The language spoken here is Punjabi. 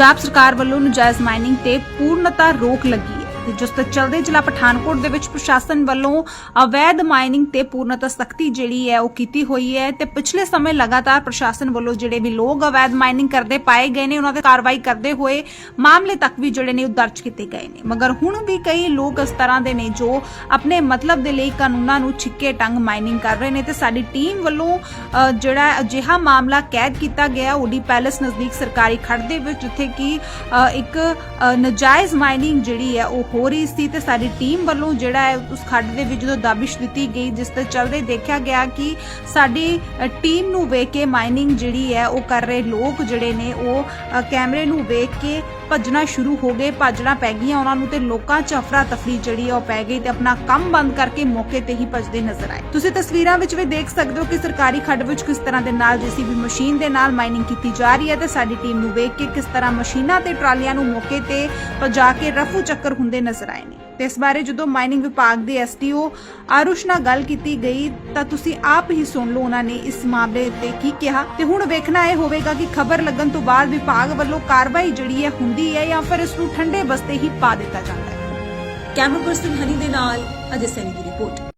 ਪੰਜਾਬ ਸਰਕਾਰ ਵੱਲੋਂ ਨਜਾਇਜ਼ ਮਾਈਨਿੰਗ ਤੇ ਪੂਰਨਤਾ ਰੋਕ ਲੱਗੀ। ਤੇ ਜਿਸ ਤੇ ਚਲਦੇ ਜ਼ਿਲ੍ਹਾ ਪਠਾਨਕੋਟ ਦੇ ਵਿੱਚ ਪ੍ਰਸ਼ਾਸਨ ਵੱਲੋਂ ਅਵੈਧ ਮਾਈਨਿੰਗ ਤੇ ਪੂਰਨਤਾ ਸਖਤੀ ਜਿਹੜੀ ਹੈ ਉਹ ਕੀਤੀ ਹੋਈ ਹੈ ਤੇ ਪਿਛਲੇ ਸਮੇਂ ਲਗਾਤਾਰ ਪ੍ਰਸ਼ਾਸਨ ਵੱਲੋਂ ਜਿਹੜੇ ਵੀ ਲੋਕ ਅਵੈਧ ਮਾਈਨਿੰਗ ਕਰਦੇ ਪਾਏ ਗਏ ਨੇ ਉਹਨਾਂ ਤੇ ਕਾਰਵਾਈ ਕਰਦੇ ਹੋਏ ਮਾਮਲੇ ਤੱਕ ਵੀ ਜਿਹੜੇ ਨੇ ਉਹ ਦਰਜ ਕੀਤੇ ਗਏ ਨੇ। ਮਗਰ ਹੁਣ ਵੀ ਕਈ ਲੋਕ ਇਸ ਤਰ੍ਹਾਂ ਦੇ ਨੇ ਜੋ ਆਪਣੇ ਮਤਲਬ ਦੇ ਲਈ ਕਾਨੂੰਨਾਂ ਨੂੰ ਛਿੱਕੇ ਟੰਗ ਮਾਈਨਿੰਗ ਕਰ ਰਹੇ ਨੇ ਤੇ ਸਾਡੀ ਟੀਮ ਵੱਲੋਂ ਅ, ਜਿਹੜਾ ਅਜਿਹਾ ਮਾਮਲਾ ਕੈਦ ਕੀਤਾ ਗਿਆ ਓਡੀ ਪੈਲੇਸ ਨਜ਼ਦੀਕ ਸਰਕਾਰੀ ਖੜ ਦੇ ਵਿੱਚ ਜਿੱਥੇ ਕਿ ਇੱਕ ਅ, ਨਜਾਇਜ਼ ਮਾਈਨਿੰਗ ਜਿਹੜੀ ਹੈ ਉਹ ਹੋ ਰਹੀ ਸੀ ਤੇ ਸਾਡੀ ਟੀਮ ਵੱਲੋਂ ਜਿਹੜਾ ਹੈ ਉਸ ਖੱਡ ਦੇ ਵਿੱਚ ਜਦੋਂ ਦਾਬਿਸ਼ ਦਿੱਤੀ ਗਈ, ਜਿਸ ਤੇ ਚੱਲਦੇ ਦੇਖਿਆ ਗਿਆ ਕਿ ਸਾਡੀ ਟੀਮ ਨੂੰ ਵੇਖ ਕੇ ਮਾਈਨਿੰਗ ਜਿਹੜੀ ਹੈ ਉਹ ਕਰ ਰਹੇ ਲੋਕ ਜਿਹੜੇ ਨੇ ਉਹ ਕੈਮਰੇ ਨੂੰ ਵੇਖ ਕੇ ਭੱਜਣਾ ਸ਼ੁਰੂ ਹੋ ਗਏ, ਭੱਜਣਾ ਪੈ ਗਈਆਂ ਉਹਨਾਂ ਨੂੰ ਤੇ ਲੋਕਾਂ 'ਚ ਅਫਰਾ ਤਫਰੀ ਜਿਹੜੀ ਉਹ ਪੈ ਗਈ ਤੇ ਆਪਣਾ ਕੰਮ ਬੰਦ ਕਰਕੇ ਮੌਕੇ ਤੇ ਹੀ ਭੱਜਦੇ ਨਜ਼ਰ ਆਏ। ਤੁਸੀਂ ਤਸਵੀਰਾਂ ਵਿੱਚ ਵੀ ਦੇਖ ਸਕਦੇ ਹੋ ਕਿ ਸਰਕਾਰੀ ਖੱਡ ਵਿੱਚ ਕਿਸ ਤਰ੍ਹਾਂ ਦੇ ਨਾਲ ਜੀਸੀਬੀ ਮਸ਼ੀਨ ਦੇ ਨਾਲ ਮਾਈਨਿੰਗ ਕੀਤੀ ਜਾ ਰਹੀ ਹੈ ਤੇ ਸਾਡੀ ਟੀਮ ਨੂੰ ਵੇਖ ਕੇ ਕਿਸ ਤਰ੍ਹਾਂ ਮਸ਼ੀਨਾਂ ਤੇ ਟਰਾਲੀਆਂ ਨੂੰ ਮੌਕੇ ਤੇ ਭਜਾ ਕੇ ਰਫੂ ਚੱਕਰ ਹੁੰਦੇ ਹੁੰਦੇ ਨਜ਼ਰ ਆਏ ਨੇ। ਤੇ ਇਸ ਬਾਰੇ ਜਦੋਂ ਮਾਈਨਿੰਗ ਵਿਭਾਗ ਦੇ ਐਸਟੀਓ ਆਰੁਸ਼ ਨਾਲ ਗੱਲ ਕੀਤੀ ਗਈ, ਤਾਂ ਤੁਸੀਂ ਆਪ ਹੀ ਸੁਣ ਲਓ ਉਹਨਾਂ ਨੇ ਇਸ ਮਾਮਲੇ ਤੇ ਕੀ ਕਿਹਾ। ਤੇ ਹੁਣ ਵੇਖਣਾ ਇਹ ਹੋਵੇਗਾ ਕਿ ਖਬਰ ਲੱਗਣ ਤੋਂ ਬਾਅਦ ਵਿਭਾਗ ਵੱਲੋਂ ਕਾਰਵਾਈ ਜਿਹੜੀ ਹੈ ਹੁੰਦੀ ਹੈ ਜਾਂ ਫਿਰ ਇਸ ਨੂੰ ਠੰਡੇ ਬਸਤੇ ਹੀ ਪਾ ਦਿੱਤਾ ਜਾਂਦਾ ਹੈ। ਕੈਮਰਾ ਪਰਸਨ ਹਨੀ ਦੇ ਨਾਲ ਅਜੇ ਸੈਨੀ ਦੀ ਰਿਪੋਰਟ।